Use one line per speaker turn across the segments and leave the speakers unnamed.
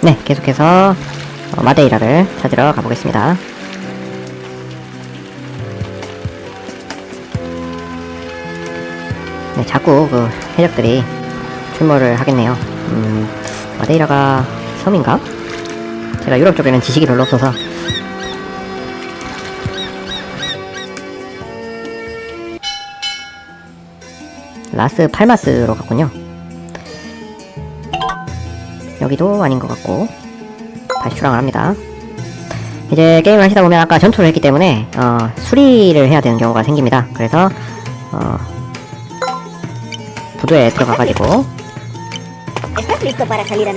네, 계속해서 어, 마데이라를 찾으러 가보겠습니다. 네, 자꾸 그 해적들이 출몰을 하겠네요. 음, 마데이라가 섬인가? 제가 유럽 쪽에는 지식이 별로 없어서 라스 팔마스로 갔군요. 여기도 아닌 것 같고 다시 출항을 합니다. 이제 게임을 하시다 보면 아까 전투를 했기 때문에 어, 수리를 해야 되는 경우가 생깁니다. 그래서 어, 부두에 들어가가지고
¿Estás listo para salir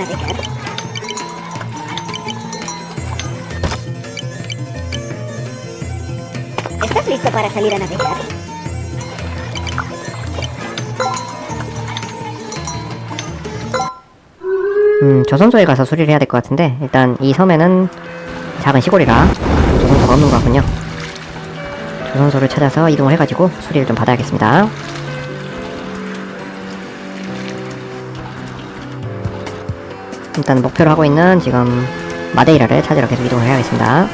a navegar?
음, 조선소에 가서 수리를 해야 될 것 같은데 일단 이 섬에는 작은 시골이라 조선소가 없는 것 같군요. 조선소를 찾아서 이동을 해가지고 수리를 좀 받아야겠습니다. 일단 목표로 하고 있는 지금 마데이라를 찾으러 계속 이동을 해야겠습니다.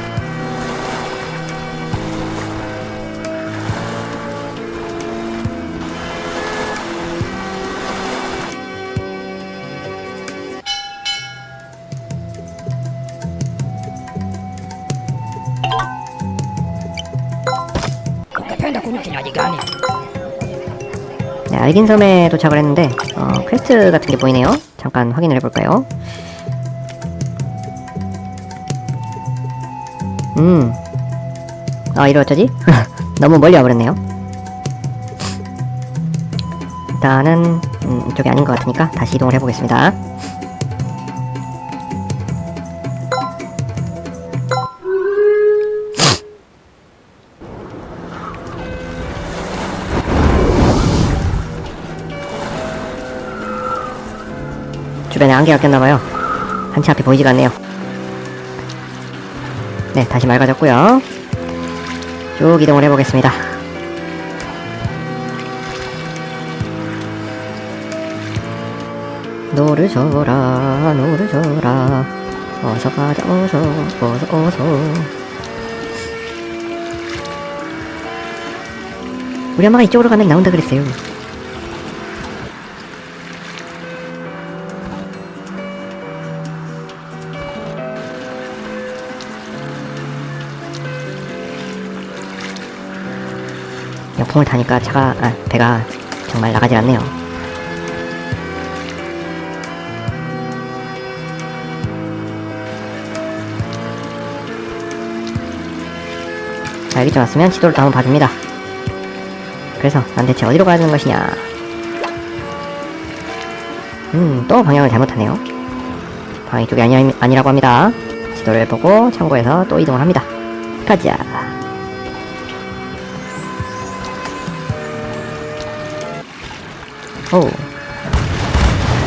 네, 알긴 섬에 도착을 했는데 어, 퀘스트 같은 게 보이네요. 잠깐 확인을 해볼까요? 음, 아 이거 어쩌지? 너무 멀리 와버렸네요. 일단은 음, 이쪽이 아닌 것 같으니까 다시 이동을 해보겠습니다. 주변에 안개가 꼈나봐요. 한치 앞이 보이지가 않네요. 네, 다시 맑아졌고요. 쭉 이동을 해보겠습니다. 노를 져라, 노를 져라. 어서 가자, 어서, 어서, 어서. 우리 엄마가 이쪽으로 가면 나온다 그랬어요. 역풍을 타니까 차가 아, 배가 정말 나가질 않네요. 자 여기쯤 왔으면 지도를 또 한번 봐줍니다. 그래서 난 대체 어디로 가야 되는 것이냐? 음, 또 방향을 잘못하네요. 방향 이쪽이 아니, 아니라고 합니다. 지도를 보고 참고해서 또 이동을 합니다. 가자. 오.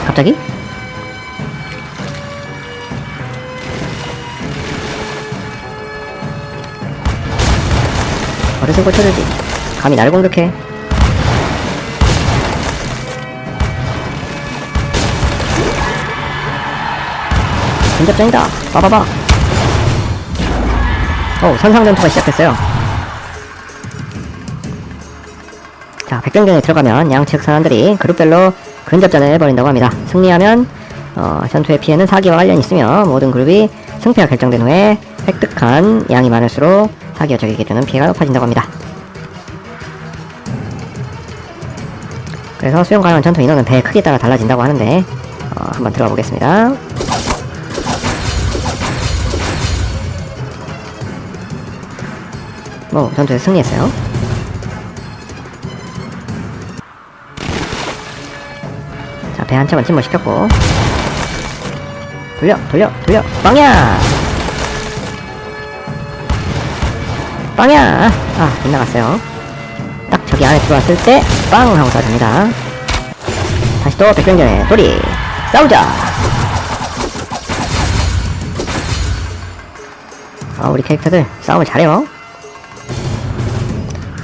갑자기? 어르신 고쳐주지. 감히 나를 공격해. 근접전이다. 빠바바. 오, 선상전투가 시작됐어요. 자, 백병전에 들어가면 양측 선원들이 그룹별로 근접전을 벌인다고 합니다. 승리하면 어, 전투의 피해는 사기와 관련이 있으며 모든 그룹이 승패가 결정된 후에 획득한 양이 많을수록 사기와 적에게 주는 피해가 높아진다고 합니다. 그래서 수용 가능한 전투 인원은 배의 크기에 따라 달라진다고 하는데 어, 한번 들어가 보겠습니다. 뭐 전투에서 승리했어요. 척은 침몰시켰고 돌려, 돌려, 돌려, 빵야! 빵야! 아, 빗나갔어요. 딱 저기 안에 들어왔을 때, 빵! 하고 쏴줍니다. 다시 또 백병전에 돌이! 싸우자! 아, 우리 캐릭터들 싸움을 잘해요.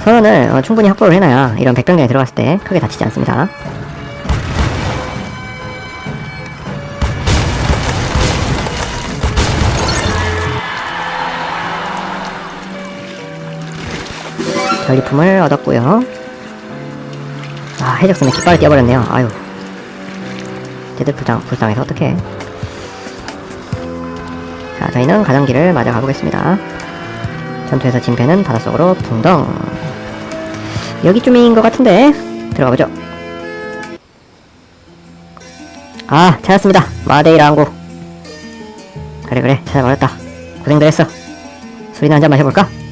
선언을 어, 충분히 확보를 해놔야 이런 백병전에 들어갔을 때 크게 다치지 않습니다. 전리품을 얻었고요. 아, 해적선에 깃발을 띄워버렸네요. 아유. 쟤들 불쌍, 불쌍해서 어떡해. 자, 저희는 가정기를 맞아 가보겠습니다. 전투에서 진패는 바닷속으로 붕덩. 여기쯤인 것 같은데, 들어가 보죠. 아, 찾았습니다. 마데이라 항구. 그래, 그래, 찾아버렸다. 고생들 했어. 술이나 한잔 마셔볼까?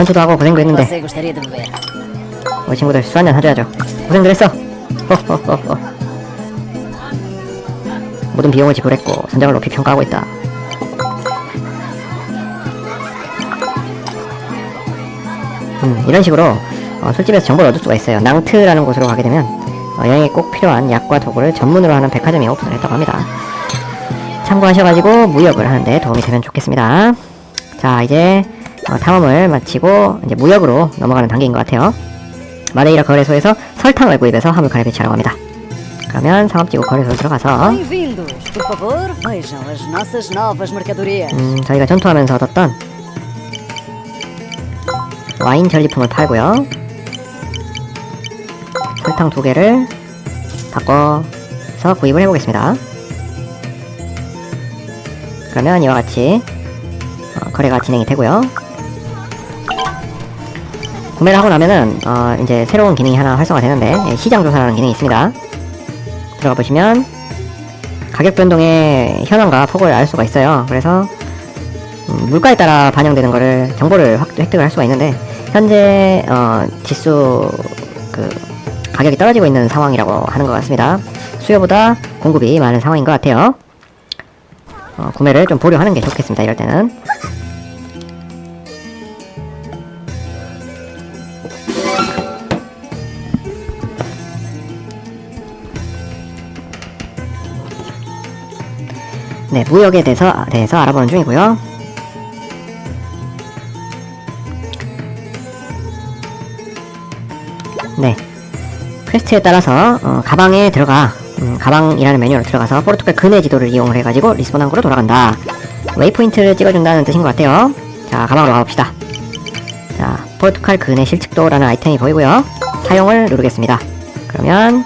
전투도 하고 고생도 했는데? 우리 친구들 술 한잔 사줘야죠. 고생들 했어. 호호호호. 모든 비용을 지불했고 선장을 높이 평가하고 있다. 음, 이런 식으로 어, 술집에서 정보를 얻을 수가 있어요. 낭트라는 곳으로 가게 되면 어, 여행에 꼭 필요한 약과 도구를 전문으로 하는 백화점이 오픈을 했다고 합니다. 참고하셔가지고 무역을 하는데 도움이 되면 좋겠습니다. 자, 이제 어, 탐험을 마치고 이제 무역으로 넘어가는 단계인 것 같아요. 마데이라 거래소에서 설탕을 구입해서 화물칸에 배치하라고 합니다. 그러면 상업지구 거래소로 들어가서. 음, 저희가 전투하면서 얻었던 와인 전리품을 팔고요. 설탕 두 개를 바꿔서 구입을 해보겠습니다. 그러면 이와 같이 어, 거래가 진행이 되고요. 구매를 하고 나면은 어, 이제 새로운 기능이 하나 활성화되는데 예, 시장 조사라는 기능이 있습니다. 들어가 보시면 가격 변동의 현황과 폭을 알 수가 있어요. 그래서 음, 물가에 따라 반영되는 거를 정보를 확, 획득을 할 수가 있는데 현재 어, 지수 그 가격이 떨어지고 있는 상황이라고 하는 것 같습니다. 수요보다 공급이 많은 상황인 것 같아요. 어, 구매를 좀 보류하는 게 좋겠습니다. 이럴 때는 네 무역에 대해서 대해서 알아보는 중이고요. 네. 퀘스트에 따라서 어, 가방에 들어가 음, 가방이라는 메뉴로 들어가서 포르투갈 근해 지도를 이용을 해가지고 리스본 항구로 돌아간다. 웨이포인트를 찍어준다는 뜻인 것 같아요. 자 가방으로 가봅시다. 자 포르투갈 근해 실측도라는 아이템이 보이고요. 사용을 누르겠습니다. 그러면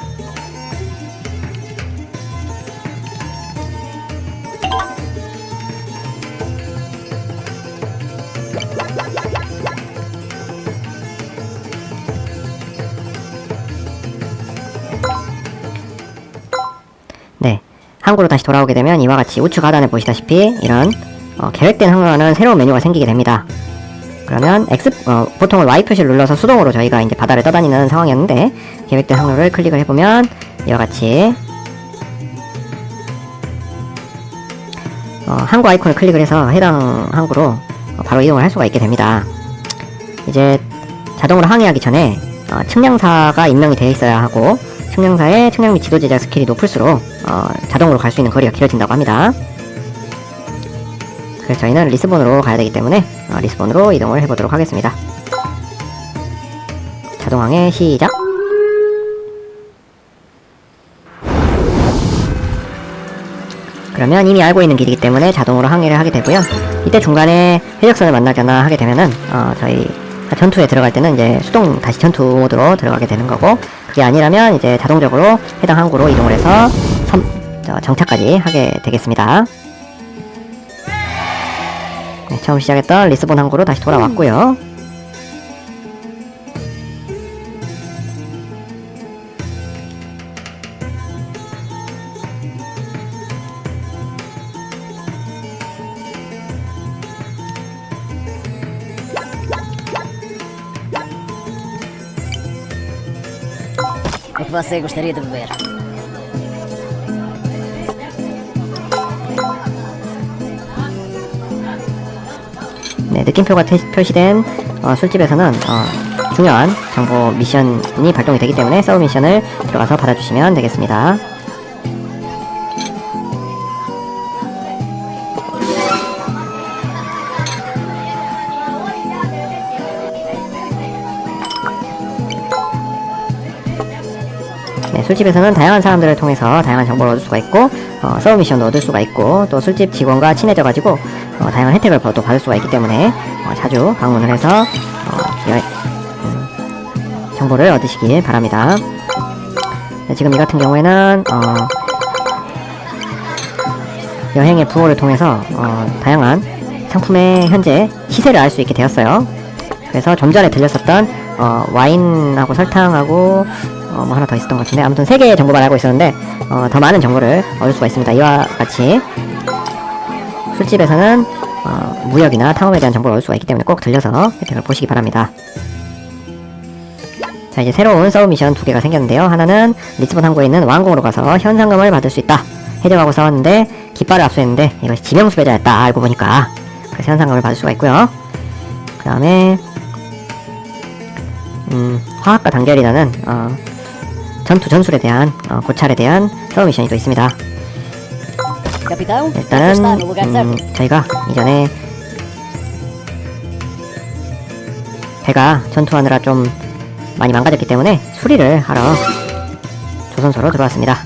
항구로 다시 돌아오게 되면 이와 같이 우측 하단에 보시다시피 이런 어, 계획된 항로라는 새로운 메뉴가 생기게 됩니다. 그러면 X 어, 보통은 Y 표시를 눌러서 수동으로 저희가 이제 바다를 떠다니는 상황이었는데 계획된 항로를 클릭을 해보면 이와 같이 어, 항구 아이콘을 클릭을 해서 해당 항구로 어, 바로 이동을 할 수가 있게 됩니다. 이제 자동으로 항해하기 전에 어, 측량사가 임명이 되어 있어야 하고 측량사의 측량 및 지도 제작 스킬이 높을수록 어, 자동으로 갈 수 있는 거리가 길어진다고 합니다. 그래서 저희는 리스본으로 가야 되기 때문에 어, 리스본으로 이동을 해보도록 하겠습니다. 자동항해 시작. 그러면 이미 알고 있는 길이기 때문에 자동으로 항해를 하게 되고요. 이때 중간에 해적선을 만나거나 하게 되면은 어, 저희 전투에 들어갈 때는 이제 수동 다시 전투 모드로 들어가게 되는 거고 그게 아니라면 이제 자동적으로 해당 항구로 이동을 해서 섬, 저, 정착까지 하게 되겠습니다. 네, 처음 시작했던 리스본 항구로 다시 돌아왔고요.
Você gostaria de beber?
네, 느낌표가 태- 표시된 어, 술집에서는 어, 중요한 정보 미션이 발동이 되기 때문에 서브 미션을 들어가서 받아주시면 되겠습니다. 네, 술집에서는 다양한 사람들을 통해서 다양한 정보를 얻을 수가 있고 어, 서브 미션도 얻을 수가 있고 또 술집 직원과 친해져가지고 어, 다양한 혜택을 또 받을 수가 있기 때문에 어, 자주 방문을 해서 어, 여- 음, 정보를 얻으시길 바랍니다. 네, 지금 이 같은 경우에는 어, 여행의 부호를 통해서 어, 다양한 상품의 현재 시세를 알 수 있게 되었어요. 그래서 좀 전에 들렸었던 어, 와인하고 설탕하고 어, 뭐 하나 더 있었던 것 같은데 아무튼 세 개의 정보만 알고 있었는데 어, 더 많은 정보를 얻을 수가 있습니다. 이와 같이 술집에서는 어, 무역이나 탐험에 대한 정보를 얻을 수가 있기 때문에 꼭 들려서 혜택을 보시기 바랍니다. 자 이제 새로운 서브 미션 두 개가 생겼는데요. 하나는 리스본 항구에 있는 왕궁으로 가서 현상금을 받을 수 있다. 해적하고 싸웠는데 깃발을 압수했는데 이것이 지명수배자였다 알고 보니까 그래서 현상금을 받을 수가 있고요. 그 다음에 음, 화학과 단결이라는 어, 전투 전술에 대한 어, 고찰에 대한 서브 미션이 또 있습니다. 일단은
lugar
음. 저희가 이전에 배가 전투하느라 좀 많이 망가졌기 때문에 수리를 하러 조선소로 들어왔습니다.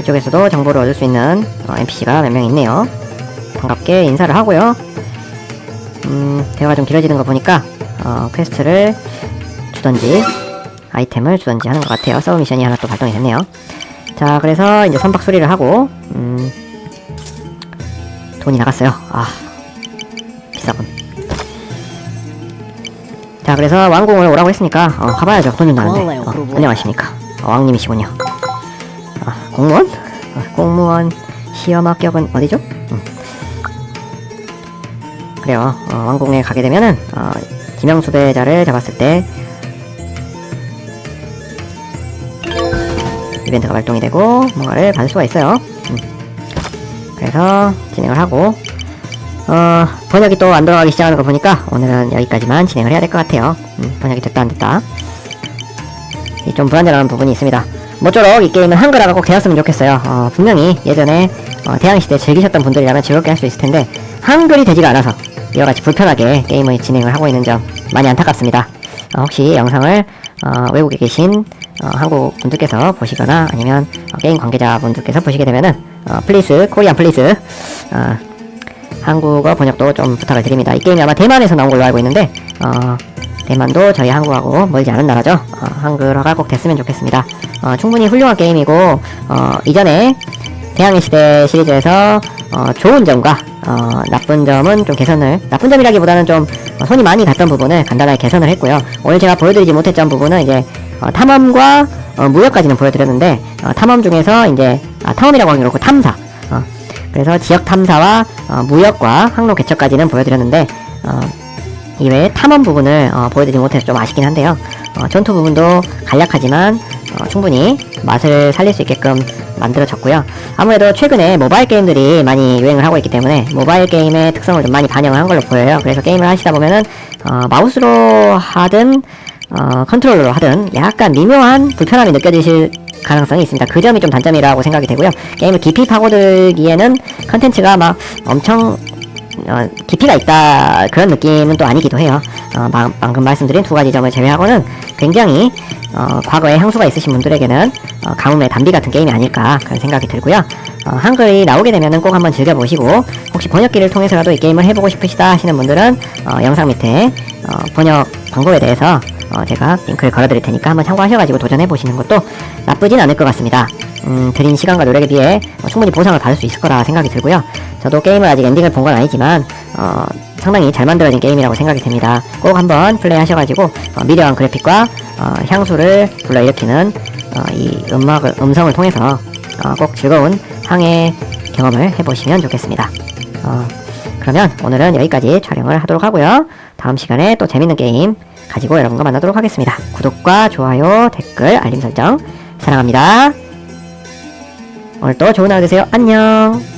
이쪽에서도 정보를 얻을 수 있는 NPC가 몇 명 있네요. 반갑게 인사를 하고요. 음, 대화가 좀 길어지는 거 보니까 어, 퀘스트를 주던지 아이템을 주던지 하는 것 같아요. 서브 미션이 하나 또 발동이 됐네요. 자, 그래서 이제 선박 수리를 하고 음, 돈이 나갔어요. 아, 비싸군. 자, 그래서 왕궁을 오라고 했으니까 어, 가봐야죠. 돈이 나는데.
원래요,
어. 안녕하십니까. 어, 왕님이시군요. 아, 공무원? 어, 공무원 시험 합격은 어디죠? 음. 그래요. 어, 왕궁에 가게 되면은 어, 지명수배자를 잡았을 때 이벤트가 발동이 되고 뭔가를 받을 수가 있어요. 음. 그래서 진행을 하고 어, 번역이 또 안 돌아가기 시작하는 거 보니까 오늘은 여기까지만 진행을 해야 될 것 같아요. 음, 번역이 됐다 안 됐다. 이좀 불안정한 부분이 있습니다. 모쪼록 이 게임은 한글화가 꼭 되었으면 좋겠어요. 어, 분명히 예전에 어, 대항시대 즐기셨던 분들이라면 즐겁게 할 수 있을 텐데 한글이 되지가 않아서 이와 같이 불편하게 게임을 진행을 하고 있는 점 많이 안타깝습니다. 어, 혹시 영상을 어, 외국에 계신 어, 한국 분들께서 보시거나 아니면 어, 게임 관계자 분들께서 보시게 되면은 어, 플리스 코리안 플리스 어, 한국어 번역도 좀 부탁을 드립니다. 이 게임이 아마 대만에서 나온 걸로 알고 있는데 어, 대만도 저희 한국하고 멀지 않은 나라죠. 어, 한글화가 꼭 됐으면 좋겠습니다. 어, 충분히 훌륭한 게임이고 어, 이전에 대항해 시대 시리즈에서 어, 좋은 점과 어, 나쁜 점은 좀 개선을 나쁜 점이라기보다는 좀 어, 손이 많이 갔던 부분을 간단하게 개선을 했고요. 오늘 제가 보여드리지 못했던 부분은 이제 어, 탐험과 어, 무역까지는 보여드렸는데 어, 탐험 중에서 이제 아, 탐험이라고 하기 그렇고 탐사 어, 그래서 지역 탐사와 어, 무역과 항로 개척까지는 보여드렸는데 어, 이외에 탐험 부분을 어, 보여드리지 못해서 좀 아쉽긴 한데요. 어, 전투 부분도 간략하지만 어, 충분히 맛을 살릴 수 있게끔 만들어졌고요. 아무래도 최근에 모바일 게임들이 많이 유행을 하고 있기 때문에 모바일 게임의 특성을 좀 많이 반영을 한 걸로 보여요. 그래서 게임을 하시다 보면은 어, 마우스로 하든 어, 컨트롤러로 하든 약간 미묘한 불편함이 느껴지실 가능성이 있습니다. 그 점이 좀 단점이라고 생각이 되고요. 게임을 깊이 파고들기에는 컨텐츠가 막 엄청 어, 깊이가 있다 그런 느낌은 또 아니기도 해요. 어, 방, 방금 말씀드린 두 가지 점을 제외하고는 굉장히 어, 과거에 향수가 있으신 분들에게는 어, 가뭄의 단비 같은 게임이 아닐까 그런 생각이 들고요. 어, 한글이 나오게 되면은 꼭 한번 즐겨보시고 혹시 번역기를 통해서라도 이 게임을 해보고 싶으시다 하시는 분들은 어, 영상 밑에 어, 번역 방법에 대해서 어, 제가 링크를 걸어드릴 테니까 한번 참고하셔가지고 도전해보시는 것도 나쁘진 않을 것 같습니다. 음, 드린 시간과 노력에 비해 어, 충분히 보상을 받을 수 있을 거라 생각이 들고요. 저도 게임을 아직 엔딩을 본 건 아니지만 어, 상당히 잘 만들어진 게임이라고 생각이 됩니다. 꼭 한번 플레이 하셔가지고 어, 미려한 그래픽과 어, 향수를 불러일으키는 어, 이 음악을 음성을 통해서 어, 꼭 즐거운 항해 경험을 해보시면 좋겠습니다. 어, 그러면 오늘은 여기까지 촬영을 하도록 하고요. 다음 시간에 또 재밌는 게임 가지고 여러분과 만나도록 하겠습니다. 구독과 좋아요, 댓글, 알림 설정 사랑합니다. 오늘 또 좋은 하루 되세요. 안녕.